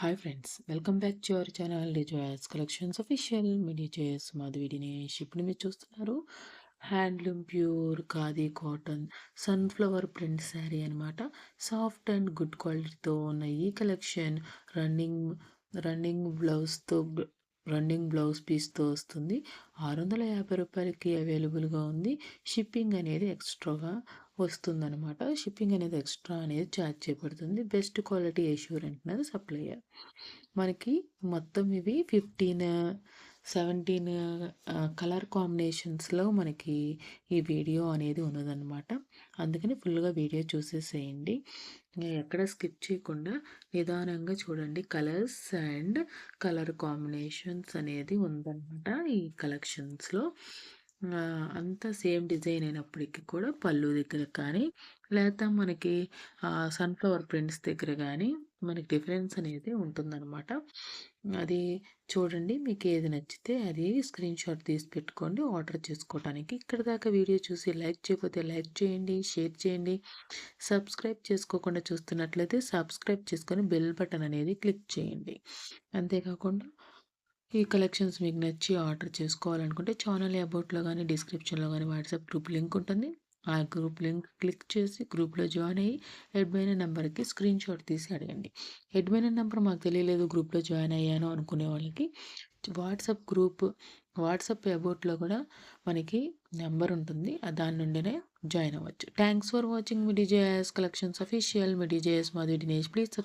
Hi friends welcome back to our channel డిజోయాస్ collections official media డిజోయస్ మాధవి షిప్ని మీరు చూస్తున్నారు handloom pure khadi cotton sunflower print sari అనమాట soft and good క్వాలిటీతో ఉన్న ఈ కలెక్షన్ రన్నింగ్ రన్నింగ్ బ్లౌజ్తో రన్నింగ్ బ్లౌజ్ పీస్తో వస్తుంది. ఆరు వందల యాభై రూపాయలకి అవైలబుల్గా ఉంది. షిప్పింగ్ అనేది ఎక్స్ట్రాగా వస్తుందన్నమాట. షిప్పింగ్ అనేది ఎక్స్ట్రా అనేది ఛార్జ్ చేయబడుతుంది. బెస్ట్ క్వాలిటీ ఎష్యూరెంట్ అనేది సప్లయర్. మనకి మొత్తం ఇవి ఫిఫ్టీన్ సెవెంటీన్ కలర్ కాంబినేషన్స్లో మనకి ఈ వీడియో అనేది ఉన్నదన్నమాట. అందుకని ఫుల్గా వీడియో చూసేసేయండి. ఎక్కడ స్కిప్ చేయకుండా నిదానంగా చూడండి. కలర్స్ అండ్ కలర్ కాంబినేషన్స్ అనేది ఉందన్నమాట ఈ కలెక్షన్స్లో. అంతా సేమ్ డిజైన్ అయినప్పటికీ కూడా పళ్ళు దగ్గర కానీ లేదా మనకి సన్ఫ్లవర్ ప్రింట్స్ దగ్గర కానీ మనకి డిఫరెన్స్ అనేది ఉంటుందన్నమాట. అది చూడండి మీకు ఏది నచ్చితే అది స్క్రీన్ షాట్ తీసి పెట్టుకోండి ఆర్డర్ చేసుకోవడానికి ఇక్కడ దాకా వీడియో చూసి లైక్ చేయకపోతే లైక్ చేయండి షేర్ చేయండి. సబ్స్క్రైబ్ చేసుకోకుండా చూస్తున్నట్లయితే సబ్స్క్రైబ్ చేసుకొని బెల్ బటన్ అనేది క్లిక్ చేయండి. అంతేకాకుండా ఈ కలెక్షన్స్ మీకు నచ్చి ఆర్డర్ చేసుకోవాలనుకుంటే ఛానల్ అబౌట్లో కానీ డిస్క్రిప్షన్లో కానీ వాట్సాప్ గ్రూప్ లింక్ ఉంటుంది. ఆ గ్రూప్ లింక్ క్లిక్ చేసి గ్రూప్లో జాయిన్ అయ్యి అడ్మైన నెంబర్కి స్క్రీన్ షాట్ తీసి అడగండి. అడ్మైన నెంబర్ మాకు తెలియలేదు గ్రూప్లో జాయిన్ అయ్యాను అనుకునే వాళ్ళకి. వాట్సాప్ గ్రూప్ వాట్సాప్ అబౌట్లో కూడా మనకి నెంబర్ ఉంటుంది. దాని నుండినే జాయిన్ అవ్వచ్చు. థ్యాంక్స్ ఫర్ వాచింగ్ మీ డిజేఎస్ కలెక్షన్స్ అఫీషియల్ మీ డిజేఎస్ మాది దినేష్. ప్లీజ్